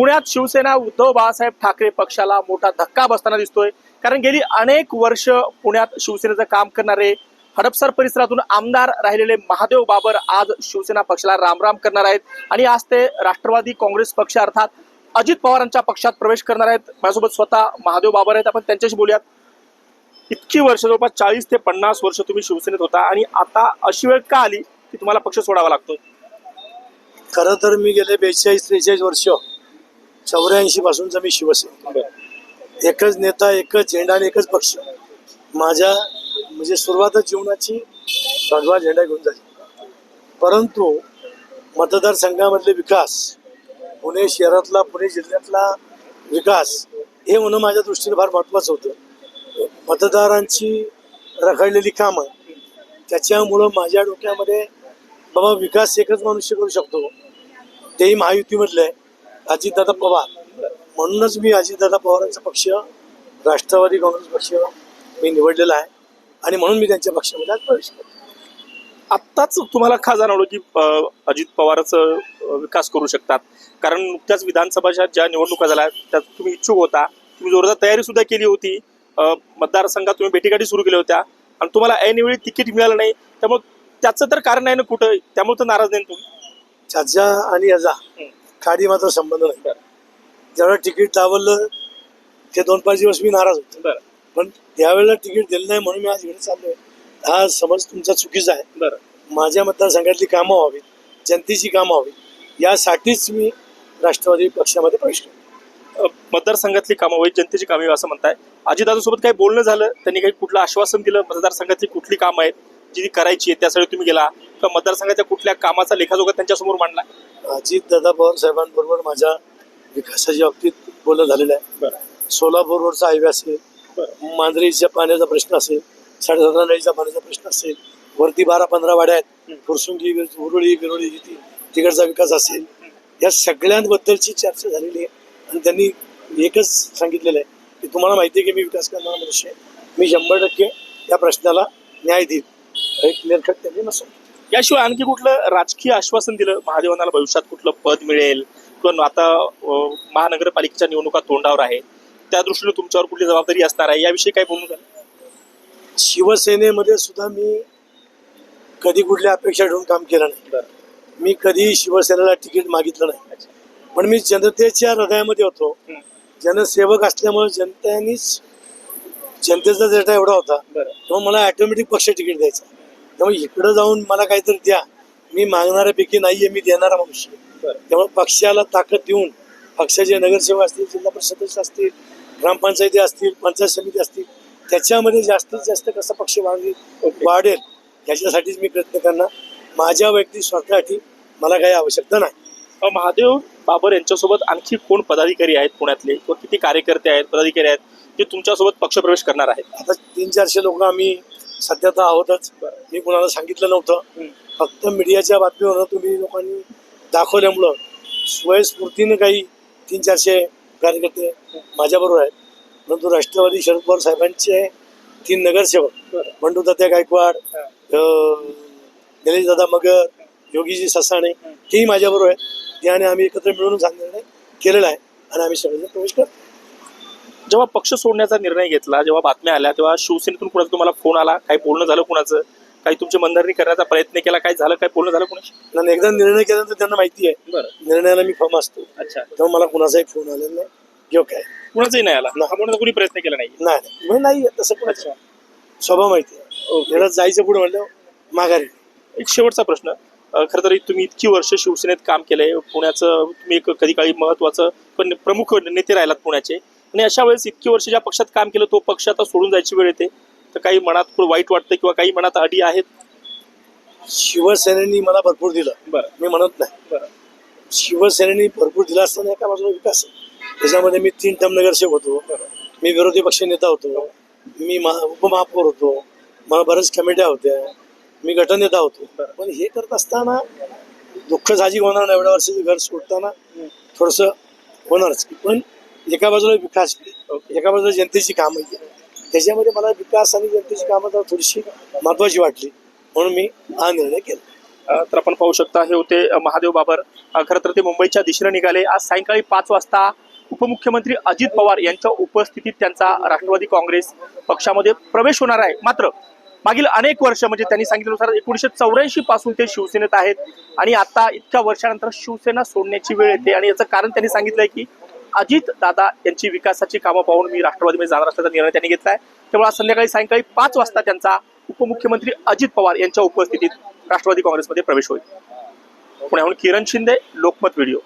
पुण्यात शिवसेना उद्धव बाळासाहेब ठाकरे पक्षाला मोठा धक्का बसताना दिसतोय. कारण गेली अनेक वर्ष पुण्यात शिवसेनेचं काम करणारे हडपसर परिसरातून आमदार राहिलेले महादेव बाबर आज शिवसेना पक्षाला रामराम करणार आहेत. आणि आज ते राष्ट्रवादी काँग्रेस पक्ष अर्थात अजित पवारांच्या पक्षात प्रवेश करणार आहेत. माझ्यासोबत स्वतः महादेव बाबर आहेत. आपण त्यांच्याशी बोलूयात. इतकी वर्ष जवळपास चाळीस ते पन्नास वर्ष तुम्ही शिवसेनेत होता आणि आता अशी वेळ का आली की तुम्हाला पक्ष सोडावा लागतो खरं तर मी गेले बेचाळीस त्रेचाळीस वर्ष चौऱ्याऐंशी पासूनचा मी शिवसेना. एकच नेता एकच झेंडा आणि एकच पक्ष. माझ्या म्हणजे सुरुवातच जीवनाची भगवा झेंडा घेऊन जायची परंतु मतदारसंघामधले विकास पुणे शहरातला पुणे जिल्ह्यातला विकास हे म्हणून माझ्या दृष्टीने फार महत्त्वाचं होतं. मतदारांची रखडलेली कामं त्याच्यामुळं माझ्या डोक्यामध्ये बाबा विकास एकच मनुष्य करू शकतो. तेही महायुतीमधलं आहे. अजितदादा पवार. म्हणूनच मी अजितदादा पवारांचा पक्ष राष्ट्रवादी काँग्रेस पक्ष मी निवडलेला आहे. आणि म्हणून मी त्यांच्या पक्षामध्ये आज प्रवेश करतो आत्ताच तुम्हाला का जाणवलं की अजित पवारच विकास करू शकतात? कारण नुकत्याच विधानसभाच्या ज्या निवडणुका झाल्या त्यात तुम्ही इच्छुक होता. तुम्ही जोरदार तयारी सुद्धा केली होती. मतदारसंघात तुम्ही भेटीगाठी सुरू केल्या होत्या. आणि तुम्हाला ऐनवेळी तिकीट मिळालं नाही. त्यामुळे त्याचं तर कारण आहे ना कुठं? त्यामुळे तर नाराज नाही तुम्ही? त्याचा आणि याचा खाडी मात्र संबंध नाही. जेवढं तिकीट दावलं ते दोन पाच दिवस मी नाराज होतो. बरं. पण त्यावेळेला तिकीट दिलं नाही म्हणून मी आज इकडे चाललोय. हा समज तुमचा चुकीचा आहे. बरं. माझ्या मतदारसंघातली कामं व्हावीत जनतेची कामं व्हावीत यासाठीच मी राष्ट्रवादी पक्षामध्ये प्रवेश केला. मतदारसंघातली कामं होईल जनतेची कामे असं म्हणताय. अजितदादासोबत काही बोलणं झालं? त्यांनी काही कुठलं आश्वासन दिलं? मतदारसंघातली कुठली कामं आहेत? जी करायची आहेत त्यासाठी तुम्ही गेला. किंवा मतदारसंघाच्या कुठल्या कामाचा लेखाजोखा त्यांच्यासमोर मांडला? अजित दादा पवार साहेबांबरोबर माझ्या विकासाच्या बाबतीत बोलणं झालेलं आहे. बरं. सोलापूर रोडचा हायवे असेल मांजरीच्या पाण्याचा प्रश्न असेल साडेसतरा नळीचा पाण्याचा प्रश्न असेल वरती बारा पंधरा वाड्या आहेत. फुरसुंगी उरुळी बिरुळी ती तिकडचा विकास असेल. या सगळ्यांबद्दलची चर्चा झालेली आहे. आणि त्यांनी एकच सांगितलेलं आहे की तुम्हाला माहिती आहे की मी विकास करणारा मनुष्य आहे. मी शंभर टक्के या प्रश्नाला न्याय देईल हे क्लिअर कट त्यांनी नसो. याशिवाय आणखी कुठलं राजकीय आश्वासन दिलं महादेवांना भविष्यात कुठलं पद मिळेल? किंवा आता महानगरपालिकेच्या निवडणुका तोंडावर आहे. त्या दृष्टीने तुमच्यावर कुठली जबाबदारी असणार आहे? याविषयी काय बोलणं झालं शिवसेनेमध्ये सुद्धा मी कधी कुठल्या अपेक्षा ठेवून काम केलं नाही. मी कधी शिवसेनेला तिकीट मागितलं नाही. पण मी जनतेच्या हृदयामध्ये होतो. जनसेवक असल्यामुळे जनतेनीच जनतेचा डेटा एवढा होता. बरं. तेव्हा मला ऑटोमॅटिक पक्ष तिकीट द्यायचा. त्यामुळे इकडं जाऊन मला काहीतरी द्या. मी मागणाऱ्यापैकी नाहीये मी देणारा मनुष्य त्यामुळे पक्षाला ताकद देऊन पक्षाचे नगरसेवक असतील जिल्हा परिषद असतील ग्रामपंचायती असतील पंचायत समिती असतील त्याच्यामध्ये जास्तीत जास्त कसा पक्ष वाढेल याच्यासाठीच मी प्रयत्न करणार. माझ्या वैयक्तिक स्वार्थासाठी मला काही आवश्यकता नाही. महादेव बाबर यांच्यासोबत आणखी कोण पदाधिकारी आहेत पुण्यातले? किंवा किती कार्यकर्ते आहेत पदाधिकारी आहेत जे तुमच्यासोबत पक्षप्रवेश करणार आहेत? आता तीन चारशे लोक आम्ही सध्या तर आहोतच. मी कुणाला सांगितलं नव्हतं. फक्त मीडियाच्या बातमीवर तुम्ही लोकांनी दाखवल्यामुळं स्वयंस्फूर्तीनं काही तीन चारशे कार्यकर्ते माझ्याबरोबर आहेत. परंतु राष्ट्रवादी शरद पवार साहेबांचे तीन नगरसेवक बंडू तात्या गायकवाड निलेश दादा मगर योगीजी ससाणे तेही माझ्याबरोबर आहेत. त्याने आम्ही एकत्र मिळून निर्णय केलेला आहे आणि आम्ही सगळेजण प्रवेश करतो जेव्हा पक्ष सोडण्याचा निर्णय घेतला जेव्हा बातम्या आल्या तेव्हा शिवसेनेतून कुणाचा तुम्हाला फोन आला? काही बोलणं झालं कुणाचं? काही तुमची मनधरणी करण्याचा प्रयत्न केला? काय झालं? काय बोलणं झालं कुणाशी? आणि एकदा निर्णय केल्यानंतर त्यांना माहिती आहे. बरं. निर्णयाला मी फर्म असतो. अच्छा. तेव्हा मला कुणाचाही फोन आलेला नाही. किंवा काय कुणाचाही नाही आला? नाही. हा म्हणून कुणी प्रयत्न केला नाही नाही नाही. म्हणजे नाही तसं कुणाचं? स्वभाव माहिती आहे. जायचं पुढे म्हणलं माघारी. एक शेवटचा प्रश्न. खरं तर तुम्ही इतकी वर्ष शिवसेनेत काम केलंय. पुण्याचं तुम्ही एक कधी काळी महत्वाचं पण प्रमुख नेते राहिलात पुण्याचे. आणि अशा वेळेस इतकी वर्ष ज्या पक्षात काम केलं तो पक्ष आता सोडून जायची वेळ येते. तर काही मनात वाईट वाटतं किंवा काही मनात अडी आहेत? शिवसेनेनी मला भरपूर दिलं. बरं. मी म्हणत नाही. शिवसेनेनी भरपूर दिला असताना एका बाजूला विकास त्याच्यामध्ये मी तीन टर्म नगरसेवक होतो. मी विरोधी पक्ष नेता होतो. मी मा- उपमहापौर होतो. मला बऱ्याच कमिट्या होत्या. मी गटनेता होतो. पण हे करत असताना दुःख साहजिक होणार नाही एवढ्या वर्षाचं घर सोडताना थोडंसं होणारच पण एका बाजूला विकास एका बाजूला जनतेची कामं. त्याच्यामध्ये मला विकास आणि जनतेची कामं जरा थोडीशी महत्वाची वाटली. म्हणून मी हा निर्णय केला. तर आपण पाहू शकता हे होते महादेव बाबर. खरं तर ते मुंबईच्या दिशेने निघाले. आज सायंकाळी पाच वाजता उपमुख्यमंत्री अजित पवार यांच्या उपस्थितीत त्यांचा राष्ट्रवादी काँग्रेस पक्षामध्ये प्रवेश होणार आहे. मात्र मागील अनेक वर्ष म्हणजे त्यांनी सांगितल्यानुसार एकोणीसशे चौऱ्याऐंशी पासून ते शिवसेनेत आहेत. आणि आता इतक्या वर्षानंतर शिवसेना सोडण्याची वेळ येते. आणि याचं कारण त्यांनी सांगितलंय की अजित दादा यांची विकासाची कामं पाहून मी राष्ट्रवादीमध्ये जाणार असल्याचा निर्णय त्यांनी घेतलाय. त्यामुळे आज संध्याकाळी सायंकाळी पाच वाजता त्यांचा उपमुख्यमंत्री अजित पवार यांच्या उपस्थितीत राष्ट्रवादी काँग्रेसमध्ये प्रवेश होईल. पुण्याहून किरण शिंदे लोकमत व्हिडिओ.